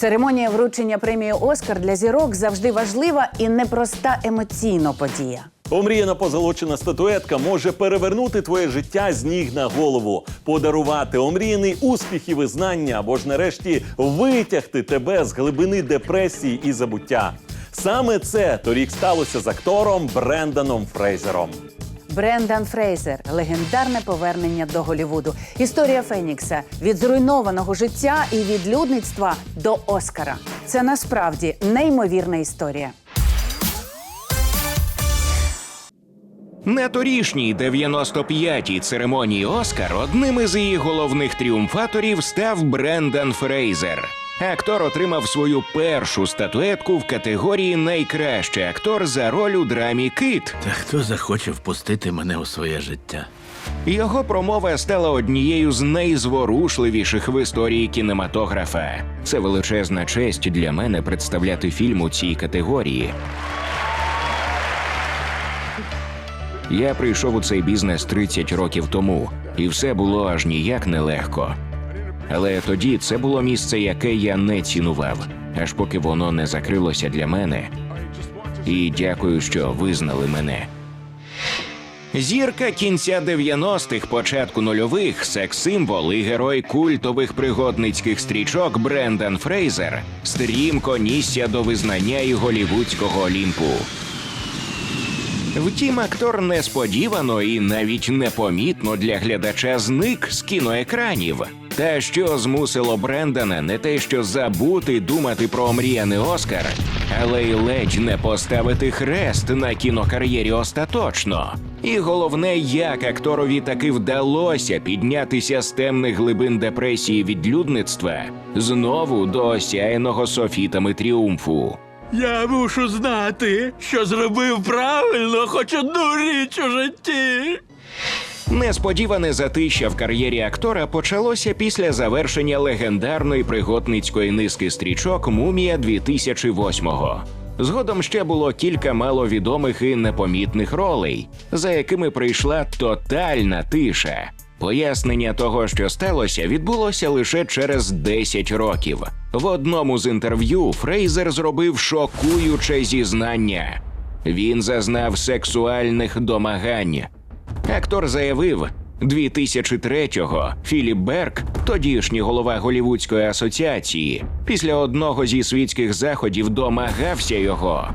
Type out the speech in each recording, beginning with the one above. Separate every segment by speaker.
Speaker 1: Церемонія вручення премії Оскар для зірок завжди важлива і непроста емоційно подія.
Speaker 2: Омріяна позолочена статуетка може перевернути твоє життя з ніг на голову, подарувати омріяний успіх і визнання, або ж нарешті витягти тебе з глибини депресії і забуття. Саме це торік сталося з актором Бренданом Фрейзером.
Speaker 1: Брендан Фрейзер легендарне повернення до Голівуду. Історія Фенікса від зруйнованого життя і від людництва до Оскара. Це насправді неймовірна історія.
Speaker 3: На торішній 95-й церемонії Оскар одним із її головних тріумфаторів став Брендан Фрейзер. Актор отримав свою першу статуетку в категорії Найкращий актор за роль у драмі Кит.
Speaker 4: Та хто захоче впустити мене у своє життя?
Speaker 3: Його промова стала однією з найзворушливіших в історії кінематографа. Це величезна честь для мене представляти фільм у цій категорії. Я прийшов у цей бізнес 30 років тому, і все було аж ніяк нелегко. Але тоді це було місце, яке я не цінував, аж поки воно не закрилося для мене. І дякую, що визнали мене. Зірка кінця 90-х, початку нульових, секс-символ і герой культових пригодницьких стрічок Брендан Фрейзер стрімко нісся до визнання і голівудського олімпу. Втім, актор несподівано і навіть непомітно для глядача зник з кіноекранів. Та що змусило Брендана не те, що забути думати про омріяний Оскар, але й ледь не поставити хрест на кінокар'єрі остаточно. І головне, як акторові таки вдалося піднятися з темних глибин депресії відлюдництва знову до осяяного софітами тріумфу.
Speaker 4: Я мушу знати, що зробив правильно хоч одну річ у житті.
Speaker 3: Несподіване затища в кар'єрі актора почалося після завершення легендарної пригодницької низки стрічок Мумія 2008-го. Згодом ще було кілька маловідомих і непомітних ролей, за якими прийшла тотальна тиша. Пояснення того, що сталося, відбулося лише через 10 років. В одному з інтерв'ю Фрейзер зробив шокуюче зізнання. Він зазнав сексуальних домагань. Актор заявив. 2003-го Філіп Берк, тодішній голова Голівудської асоціації, після одного зі світських заходів домагався його.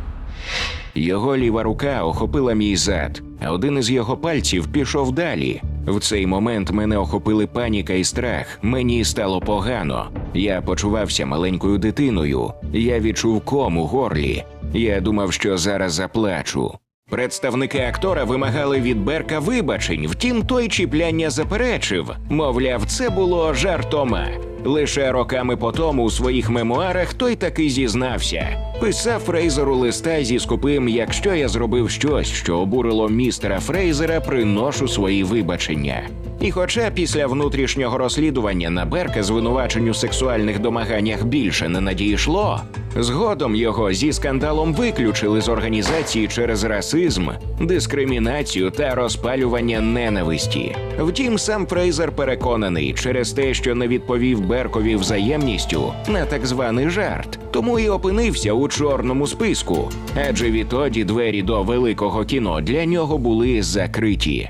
Speaker 3: Його ліва рука охопила мій зад, а один із його пальців пішов далі. В цей момент мене охопили паніка і страх. Мені стало погано. Я почувався маленькою дитиною. Я відчув ком у горлі. Я думав, що зараз заплачу. Представники актора вимагали від Берка вибачень, втім той чіпляння заперечив. Мовляв, це було жартома. Лише роками потому у своїх мемуарах той таки зізнався. Писав Фрейзеру листа зі скупим, якщо я зробив щось, що обурило містера Фрейзера, приношу свої вибачення. І хоча після внутрішнього розслідування на Берка звинувачень у сексуальних домаганнях більше не надійшло, згодом його зі скандалом виключили з організації через расизм, дискримінацію та розпалювання ненависті. Втім, сам Фрейзер переконаний, через те, що не відповів Беркові взаємністю на так званий жарт, тому і опинився у чорному списку, адже відтоді двері до великого кіно для нього були закриті.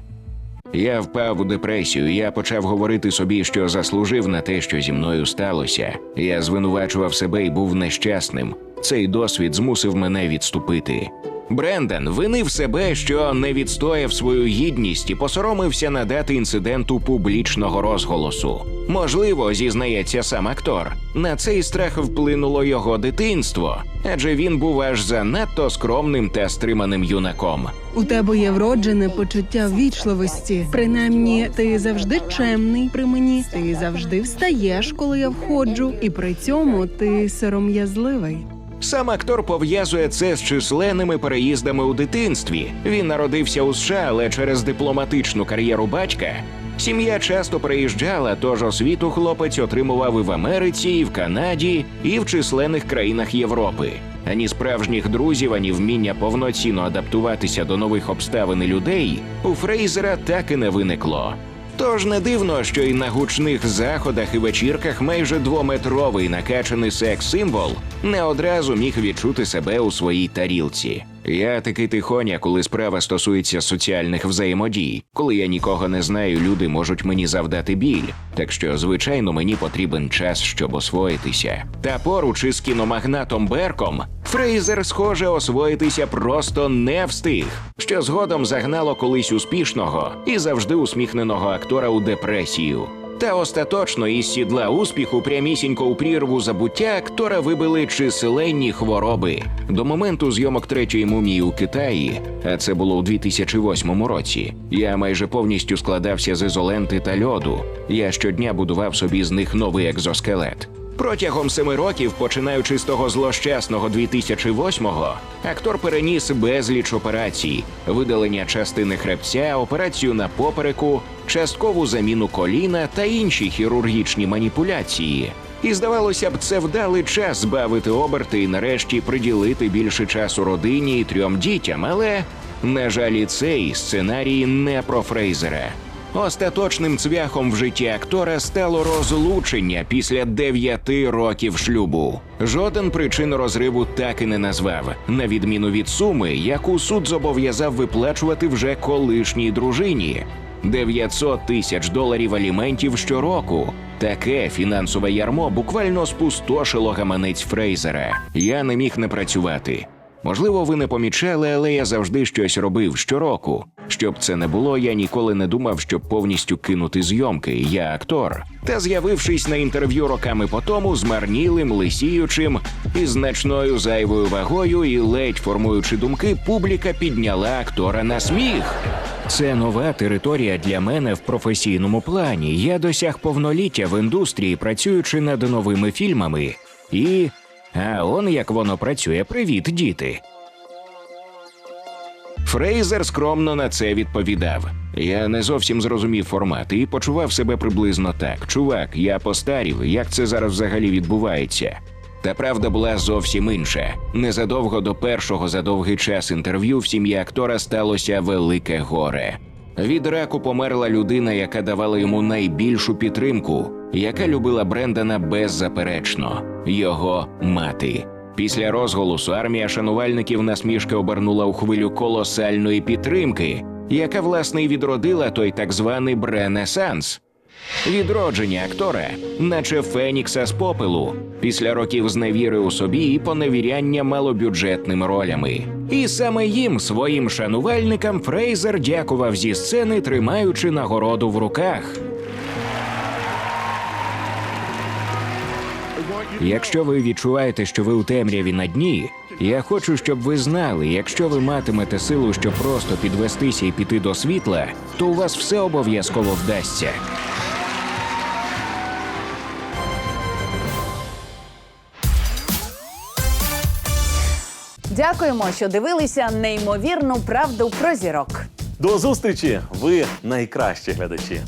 Speaker 3: Я впав у депресію. Я почав говорити собі, що заслужив на те, що зі мною сталося. Я звинувачував себе і був нещасним. Цей досвід змусив мене відступити. Брендан винив себе, що не відстояв свою гідність і посоромився надати інциденту публічного розголосу. Можливо, зізнається сам актор. На цей страх вплинуло його дитинство, адже він був аж занадто скромним та стриманим юнаком.
Speaker 5: У тебе є вроджене почуття ввічливості. Принаймні, ти завжди чемний при мені. Ти завжди встаєш, коли я входжу, і при цьому ти сором'язливий.
Speaker 3: Сам актор пов'язує це з численними переїздами у дитинстві. Він народився у США, але через дипломатичну кар'єру батька сім'я часто приїжджала, тож освіту хлопець отримував і в Америці, і в Канаді, і в численних країнах Європи. Ані справжніх друзів, ані вміння повноцінно адаптуватися до нових обставин і людей у Фрейзера так і не виникло. Тож не дивно, що і на гучних заходах і вечірках майже двометровий накачаний секс-символ не одразу міг відчути себе у своїй тарілці. Я такий тихоня, коли справа стосується соціальних взаємодій. Коли я нікого не знаю, люди можуть мені завдати біль. Так що, звичайно, мені потрібен час, щоб освоїтися. Та поруч із кіномагнатом Берком Фрейзер, схоже, освоїтися просто не встиг, що згодом загнало колись успішного і завжди усміхненого актора у депресію. Та остаточно із сідла успіху прямісінько у прірву забуття актора вибили численні хвороби. До моменту зйомок третьої мумії у Китаї, а це було у 2008 році. Я майже повністю складався з ізоленти та льоду. Я щодня будував собі з них новий екзоскелет. Протягом семи років, починаючи з того злощасного 2008-го, актор переніс безліч операцій: видалення частини хребця, операцію на попереку, часткову заміну коліна та інші хірургічні маніпуляції. І здавалося б, це вдалий час збавити оберти і нарешті приділити більше часу родині і трьом дітям. Але, на жаль, і цей сценарій не про Фрейзера. Остаточним цвяхом в житті актора стало розлучення після дев'яти років шлюбу. Жоден причин розриву так і не назвав, на відміну від суми, яку суд зобов'язав виплачувати вже колишній дружині. 900 тисяч доларів аліментів щороку. Таке фінансове ярмо буквально спустошило гаманець Фрейзера. Я не міг не працювати. Можливо, ви не помічали, але я завжди щось робив щороку. Щоб це не було, я ніколи не думав, щоб повністю кинути зйомки. Я актор. Та з'явившись на інтерв'ю роками по тому, змарнілим, лисіючим і значною зайвою вагою, і ледь формуючи думки, публіка підняла актора на сміх. Це нова територія для мене в професійному плані. Я досяг повноліття в індустрії, працюючи над новими фільмами. І. А он як воно працює. Привіт, діти. Фрейзер скромно на це відповідав. Я не зовсім зрозумів формат і почував себе приблизно так. Чувак, я постарів, як це зараз взагалі відбувається. Та правда була зовсім інша. Незадовго до першого за довгий час інтерв'ю в сім'ї актора сталося велике горе. Від раку померла людина, яка давала йому найбільшу підтримку, яка любила Брендана беззаперечно його мати. Після розголосу армія шанувальників насмішки обернула у хвилю колосальної підтримки, яка власне й відродила той так званий бренесанс. Відродження актора, наче Фенікса з попелу, після років зневіри у собі і поневіряння малобюджетними ролями. І саме їм, своїм шанувальникам, Фрейзер дякував зі сцени, тримаючи нагороду в руках. Якщо ви відчуваєте, що ви у темряві на дні, я хочу, щоб ви знали, якщо ви матимете силу, щоб просто підвестися і піти до світла, то у вас все обов'язково вдасться.
Speaker 1: Дякуємо, що дивилися неймовірну правду про зірок.
Speaker 2: До зустрічі! Ви найкращі глядачі.